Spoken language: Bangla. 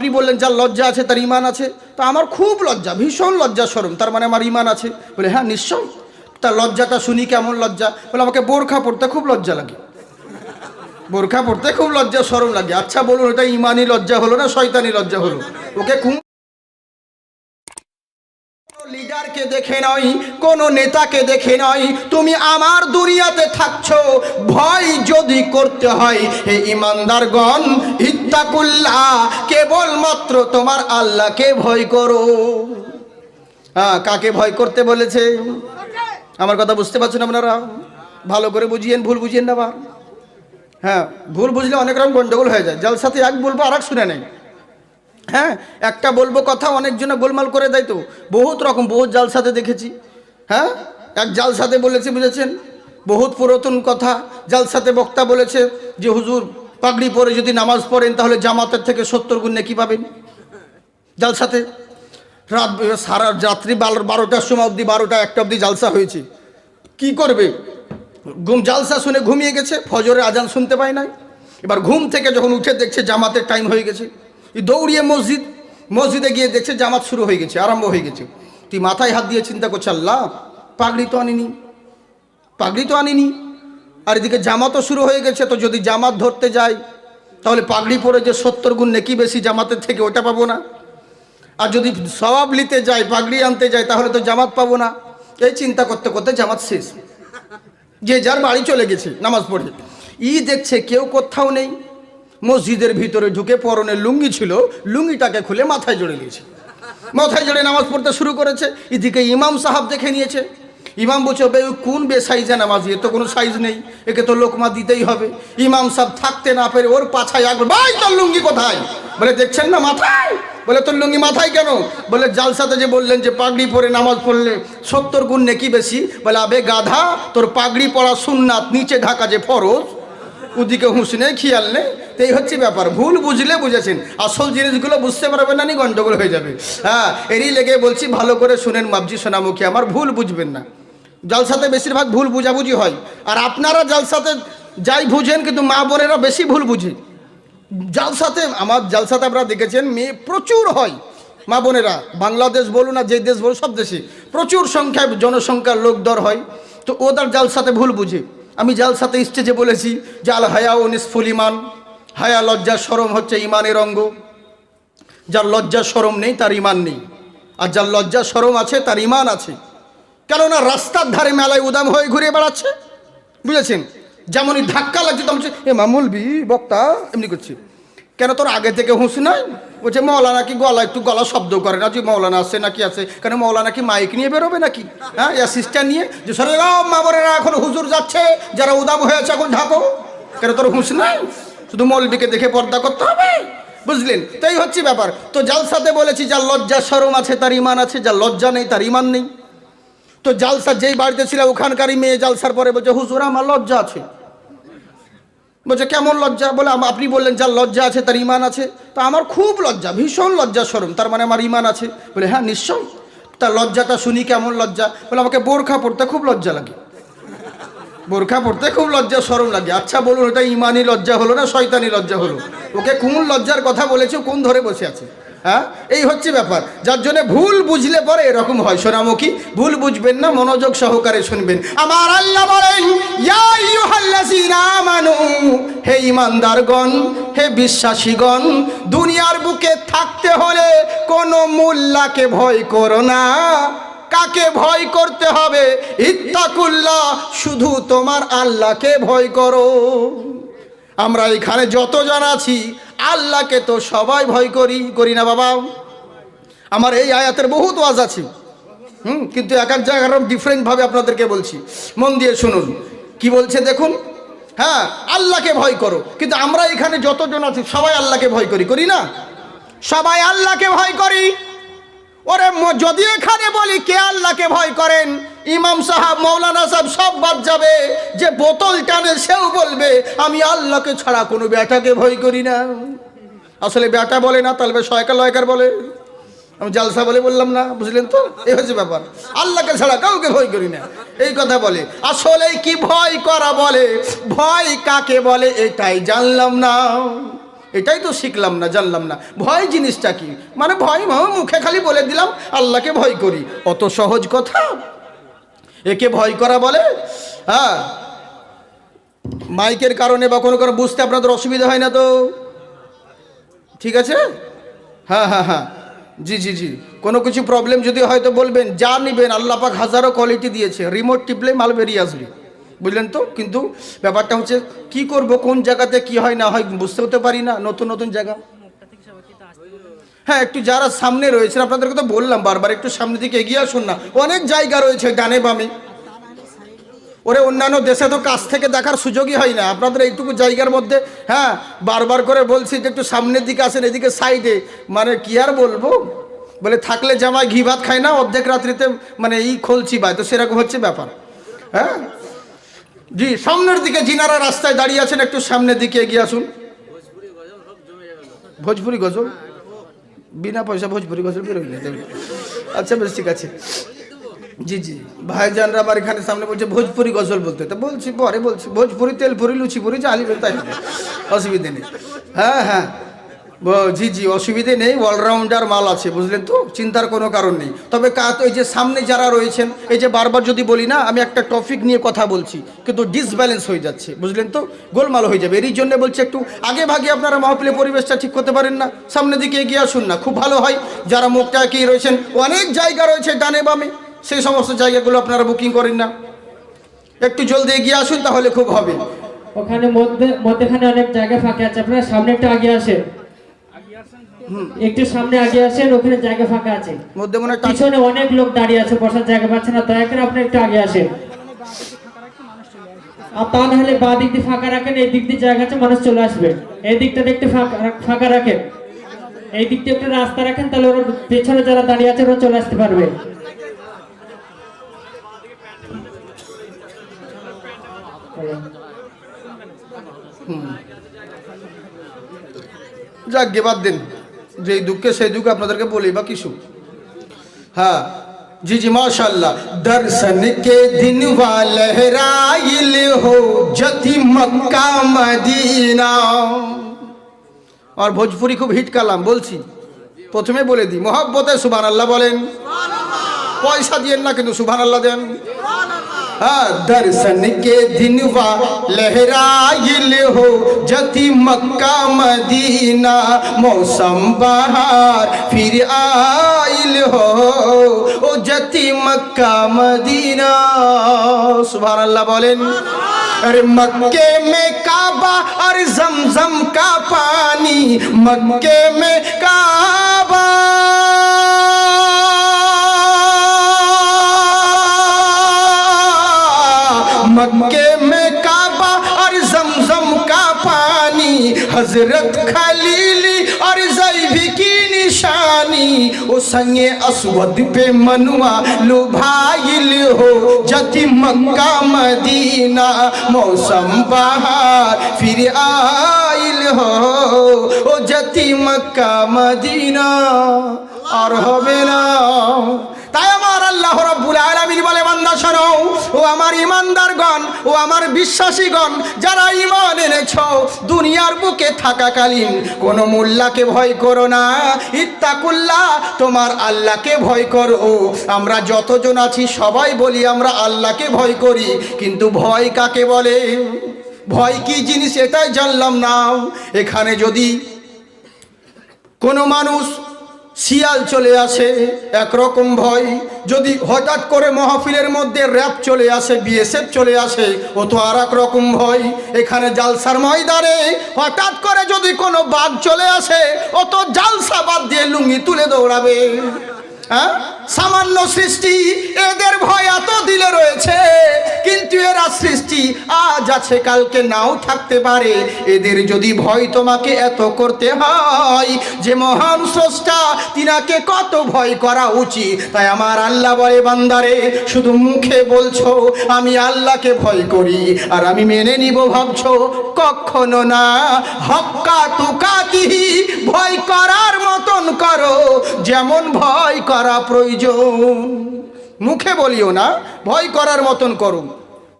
আপনি বললেন, যার লজ্জা আছে, তার ইমান আছে। তা আমার খুব লজ্জা, ভীষণ লজ্জা, সরম। তার মানে আমার ইমান আছে। বলে হ্যাঁ নিশ্চয় তার লজ্জাটা শুনি কেমন লজ্জা? বলে, আমাকে বোরখা পড়তে খুব লজ্জা লাগে। বোরখা পড়তে খুব লজ্জা, সরম লাগে। আচ্ছা বলুন ওটা ইমানি লজ্জা হলো না শয়তানি লজ্জা হলো? ওকে লিডারকে দেখে নয় কোন নেতাকে দেখে নয় তুমি আমার দুনিয়াতে থাকছ, ভয় যদি করতে হয়, হে ইমানদারগণ, ইত্তাকুল্লাহ, কেবলমাত্র তোমার আল্লাহকে ভয় করো। হ্যাঁ কাকে ভয় করতে বলেছে? আমার কথা বুঝতে পারছেন আপনারা? ভালো করে বুঝিয়েন, ভুল বুঝিয়েন না হ্যাঁ ভুল বুঝলে অনেক রকম গন্ডগোল হয়ে যায়। জলসাতে এক বলব আর এক শুনে নেই হ্যাঁ একটা বলব কথা অনেকজনে গোলমাল করে দেয় তো। বহুত রকম, বহুত জালসাতে দেখেছি। হ্যাঁ এক জালসাতে বলেছে, বুঝেছেন? বহুত পুরাতন কথা। জালসাতে বক্তা বলেছে যে, হুজুর, পাগড়ি পরে যদি নামাজ পড়েন, তাহলে জামাতের থেকে সত্তর গুণ নেকি পাবেন? জালসাতে। রাত, সারা রাত্রি বারো, বারোটার সময় অবধি, বারোটা একটা অবধি জালসা হয়েছে। কি করবে? ঘুম, জালসা শুনে ঘুমিয়ে গেছে ফজরে আজান শুনতে পায় নাই। এবার ঘুম থেকে যখন উঠে দেখছে জামাতের টাইম হয়ে গেছে। দৌড়িয়ে মসজিদ, মসজিদে গিয়ে দেখছে জামাত শুরু হয়ে গেছে, আরম্ভ হয়ে গেছে। তুই মাথায় হাত দিয়ে চিন্তা করছে আল্লাহ, পাগড়ি তো আনিনি, পাগড়ি তো আনিনি। আর এদিকে জামাতও শুরু হয়ে গেছে, তো যদি জামাত ধরতে যাই তাহলে পাগড়ি পরে যে সত্তর গুণ নেকি বেশি জামাতের থেকে, ওটা পাবো না। আর যদি সবাব নিতে যাই পাগড়ি আনতে যাই তাহলে তো জামাত পাবো না। এই চিন্তা করতে করতে জামাত শেষ। যে যার বাড়ি চলে গেছে, নামাজ পড়ে। ই দেখছে, কেউ কোথাও নেই। মসজিদের ভিতরে ঢুকে পরনে লুঙ্গি ছিল, লুঙ্গিটাকে খুলে মাথায় জড়ে নিয়েছে। মাথায় জড়ে নামাজ পড়তে শুরু করেছে, এদিকে ইমাম সাহাব দেখে নিয়েছে। ইমাম বলছে ওই কোন বে সাইজে নামাজ? এ তো কোনো সাইজ নেই, একে তো লোকমা দিতেই হবে। ইমাম সাহেব থাকতে না পেরে ওর পাছায় আগে ভাই, তোর লুঙ্গি কোথায়? বলে, দেখছেন না, মাথায়? বলে, তোর লুঙ্গি মাথায় কেন? বলে, জালসাতে যে বললেন যে, পাগড়ি পরে নামাজ পড়লে সত্তর গুণ নেকি বেশি? বলে, আবে, গাধা, তোর পাগড়ি পরা সুন্নাত, নিচে ঢাকা যে ফরজ ওদিকে হুঁশ নেই, খেয়াল নেই। তো এই হচ্ছে ব্যাপার। ভুল বুঝলে বুঝেছেন। আসল জিনিসগুলো বুঝতে পারবেন না, নি গণ্ডগোল হয়ে যাবে। হ্যাঁ এরই লেগে বলছি, ভালো করে শুনেন মাবজি সোনামুখী, আমার ভুল বুঝবেন না। জালসাতে বেশিরভাগ ভুল বুঝাবুঝি হয়। আর আপনারা জালসাতে যাই বুঝেন, কিন্তু মা বোনেরা বেশি ভুল বুঝে। জালসাতে, আমার জালসাতে আপনারা দেখেছেন, মেয়ে প্রচুর হয়। মা বোনেরা, বাংলাদেশ বলুন না যে দেশ বলুন সব দেশে প্রচুর সংখ্যায় জনসংখ্যার লোক দর হয়। তো ওদের জালসাতে ভুল বুঝে। আমি জালসাতে স্টেজে বলেছি, জাল হায়া ও নিসফুল ইমান হায়া লজ্জা সরম হচ্ছে ইমানের অঙ্গ। যার লজ্জা সরম নেই, তার ইমান নেই। আর যার লজ্জা সরম আছে, তার ইমান আছে। কেননা রাস্তার ধারে মেলায় উদাম হয়ে ঘুরে বেড়াচ্ছে। বুঝেছেন? যেমনই ধাক্কা লাগছে তখন এ মামুলবি বক্তা, এমনি করছে। কেন তোর আগে থেকে হুঁশ নাই? বলছে মৌলানা কি গলা একটু গলা শব্দ করে না? যে মৌলানা আসছে নাকি আছে? কেন মৌলানা কি মাইক নিয়ে বেরোবে নাকি? হ্যাঁ অ্যাসিস্ট্যান্ট নিয়ে? যে সরে মা বোনেরা, এখন হুজুর যাচ্ছে, যারা উদাম হয়েছে এখন ঢাকো কেন তোর হুঁশ নাই? শুধু মৌলবিকে দেখে পর্দা করতে হবে? বুঝলেন? তাই হচ্ছে ব্যাপার। তো জালসাতে বলেছি, যার লজ্জা সরম আছে, তার ইমান আছে, যার লজ্জা নেই, তার ইমান নেই। তো জালসা যেই বাড়িতে ছিল, ওখানকারই মেয়ে জালসার পরে বলছে, হুজুর, আমার লজ্জা আছে। বলছে, কেমন লজ্জা? বলে আপনি বললেন যার লজ্জা আছে তার ইমান আছে। তা আমার খুব লজ্জা, ভীষণ লজ্জা সরম, তার মানে আমার ইমান আছে। বলে হ্যাঁ নিশ্চয় তার লজ্জাটা শুনি কেমন লজ্জা? বলে, আমাকে বোরখা পড়তে খুব লজ্জা লাগে। বোরখা পড়তে খুব লজ্জা, সরম লাগে। আচ্ছা বলুন, এটা ইমানই লজ্জা হলো না শয়তানি লজ্জা হলো? ওকে কোন লজ্জার কথা বলেছে? কোন ধরে বসে আছে? হ্যাঁ? এই হচ্ছে ব্যাপার। যার জন্য ভুল বুঝলে পরে এরকম হয়। সোনামুখী, ভুল বুঝবেন না, মনোযোগ সহকারে শুনবেন। আমার আল্লাহ বলেন হে ইমানদারগণ হে বিশ্বাসীগণ, দুনিয়ার বুকে থাকতে হলে কোনো মোল্লাকে ভয় করো না। কাকে ভয় করতে হবে? ইত্তাকুল্লাহ, শুধু তোমার আল্লাহকে ভয় করো। আমরা এখানে যতজন আছি আল্লাহকে তো সবাই ভয় করি করি না বাবা। আমার এই আয়াতের বহুত ওয়াজ আছে। হুম, কিন্তু এক এক জায়গার ডিফারেন্টভাবে আপনাদেরকে বলছি। মন দিয়ে শুনুন। কি বলছে দেখুন? হ্যাঁ আল্লাহকে ভয় করো। কিন্তু আমরা এখানে যতজন আছি, সবাই আল্লাহকে ভয় করি করি না? সবাই আল্লাহকে ভয় করি। ওরে যদি এখানে বলি কে আল্লাহকে ভয় করেন ইমাম সাহাব মৌলানা সাহেব সব বাদ যাবে। যে বোতল টানে সেও বলবে, আমি আল্লাহকে ছাড়া কোনো ব্যাটাকে ভয় করি না। আসলে ব্যাটা বলে না, তাহলে শয়কার লয়কার বলে। আমি জালসা বলে বললাম না, বুঝলেন তো? এই হচ্ছে ব্যাপার। আল্লাহকে ছাড়া কাউকে ভয় করি না। এই কথা বলে। আসলে কি ভয় করা বলে? ভয় কাকে বলে? এটাই জানলাম না। এটাই তো শিখলাম না, জানলাম না। ভয় জিনিসটা কি? মানে ভয় মুখে খালি বলে দিলাম, আল্লাহকে ভয় করি। অত সহজ কথা? একে ভয় করা বলে? হ্যাঁ। মাইকের কারণে বা কোনো কারণে বুঝতে আপনাদের অসুবিধা হয় না তো? ঠিক আছে? হ্যাঁ হ্যাঁ হ্যাঁ। জি জি জি। কোনো কিছু প্রবলেম যদি হয় তো বলবেন, যা নেবেন, আল্লাহ পাক হাজারো কোয়ালিটি দিয়েছে। রিমোট টিপলে মাল বেরিয়ে আসবে। বুঝলেন তো? কিন্তু ব্যাপারটা হচ্ছে, কি করব, কোন জায়গাতে কি হয় না হয় বুঝতে হতে পারি না, নতুন নতুন জায়গা। হ্যাঁ একটু যারা সামনে রয়েছেন আপনাদেরকে তো বললাম বারবার, একটু সামনের দিকে এগিয়ে আসুন না। অনেক জায়গা রয়েছে ডানে বামে ওরে, অন্যান্য দেশে তো কাছ থেকে দেখার সুযোগই হয় না। আপনাদের এইটুকু জায়গার মধ্যে হ্যাঁ বারবার করে বলছি যে একটু সামনের দিকে আসেন, এদিকে সাইডে। মানে কি আর বলব? বলে, থাকলে জামায় ঘি ভাত খায় না, অর্ধেক রাত্রিতে মানে এই খোলছি ভাই। তো সেরকম হচ্ছে ব্যাপার। হ্যাঁ? জি, সামনের দিকে জিনারা রাস্তায় দাঁড়িয়ে আছেন, একটু সামনের দিকে এগিয়ে আসুন। ভোজপুরি গজল? বিনা পয়সা ভোজপুরি গোসল বেরোই না। আচ্ছা বেশ, ঠিক আছে। জি জি। ভাইজানরা আমার এখানে সামনে বলছে ভোজপুরি গজল বলতে। তো বলছি, পরে বলছি ভোজপুরি তেলপুরি লুচিপুরি চালি তাই হবে। অসুবিধে নেই। হ্যাঁ হ্যাঁ। জি জি, অসুবিধে নেই অলরাউন্ডার মাল আছে, বুঝলেন তো? চিন্তার কোনো কারণ নেই। তবে কাত ওই যে সামনে যারা রয়েছেন, এই যে বারবার যদি বলি না, আমি একটা টপিক নিয়ে কথা বলছি, কিন্তু ডিসব্যালেন্স হয়ে যাচ্ছে, বুঝলেন তো? গোলমাল হয়ে যাবে। এরই জন্য বলছি একটু আগে ভাগে আপনারা মহফিলে পরিবেশটা ঠিক করতে পারেন না, সামনের দিকে এগিয়ে আসুন না, খুব ভালো হয়। যারা মুখটা কি রয়েছেন, অনেক জায়গা রয়েছে ডানে বামে, সেই সমস্ত জায়গাগুলো আপনারা বুকিং করেন না। একটু জলদি এগিয়ে আসুন, তাহলে খুব হবে। ওখানে মধ্যে, মধ্যখানে অনেক জায়গা ফাঁকা আছে, আপনারা সামনে একটু আগে আসেন। একটু সামনে আগে আসেন ওখানে জায়গা ফাঁকা আছে। মধ্যে মনে পিছনে অনেক লোক দাঁড়িয়ে আছে বসার জায়গা পাচ্ছে না। দয়া করে আপনি একটু আগে আসেন। আর তা নাহলে বা দিক দিয়ে ফাঁকা রাখেন এই দিক দিয়ে জায়গা আছে মানুষ চলে আসবে। এই দিকটা দেখতে ফাঁকা ফাঁকা রাখেন। এই দিক দিয়ে একটু রাস্তা রাখেন তাহলে ওরা পেছনে যারা দাঁড়িয়ে আছে ওরা চলে আসতে পারবে। যাক গে বাদ দিন। যেই দুঃখে সেই দুঃখ আপনাদেরকে বলি বা কিছু हाँ जी जी माशाल्लाह दर्शन के दिन वा लहराइल हो जति मक्का मदीना আর ভোজপুরি খুব হিট কালাম বলছি প্রথমে বলে দিই মোহাব্বতে সুবান আল্লাহ বলেন পয়সা দিয়েন না কিন্তু সুবান আল্লাহ দেন हाँ, दर्शन के दिन वा लहराइल हो। जति मक्का मदीना, मौसम बहार फिर आइल हो। ओ जति मक्का मदीना सुभान अल्लाह बोलें अरे मक्के में काबा और जमजम का पानी, मक्के में काबा। हजरत खलीली और जैबी की निशानी ओ संगे असवद पे मनुआ लुभाइल हो जति मक्का मदीना मौसम बहार फिर आइल हो ओ जति मक्का मदीना আর হবে না তাই আমার আল্লাহ রব্বুল আলামিন বলে বান্দা শোনো ও আমার ইমানদারগণ, ও আমার বিশ্বাসীগণ, যারা ঈমান এনেছ, দুনিয়ার বুকে থাকাকালীন কোন মোল্লাকে ভয় করো না। ইত্তাকুল্লাহ, তোমার আল্লাহকে ভয় করো। আমরা যতজন আছি, সবাই বলি আমরা আল্লাহকে ভয় করি, কিন্তু ভয় কাকে বলে? ভয় কি জিনিস, এটাই জানলাম না। এখানে যদি কোনো মানুষ শিয়াল চলে আসে, একরকম ভয়। যদি হঠাৎ করে মহফিলের মধ্যে র্যাব চলে আসে, বিএসএফ চলে আসে, ও তো আর এক রকম ভয়। এখানে জালসার ময়দানে হঠাৎ করে যদি কোনো বাঘ চলে আসে, ও তো জালসা বাদ দিয়ে লুঙ্গি তুলে দৌড়াবে। হ্যাঁ? সামান্য সৃষ্টি, এদের ভয় এত দিলে রয়েছে, কিন্তু এরা সৃষ্টি আজ আছে, কালকে নাও থাকতে পারে। এদের যদি ভয় তোমাকে এত করতে হয়, যে মহান স্রষ্টা তিনাকে কত ভয় করা উচিত। তাই আমার আল্লাহ বলে, বান্দারে, শুধু মুখে বলছো, আমি আল্লাহকে ভয় করি, আর আমি মেনে নিব, ভাবছ, কখনো না। হক্কা তুকাতিহি ভয় করার মতন করো, যেমন ভয় প্রয়োজন। মুখে বলিও না ভয় করার মতন করো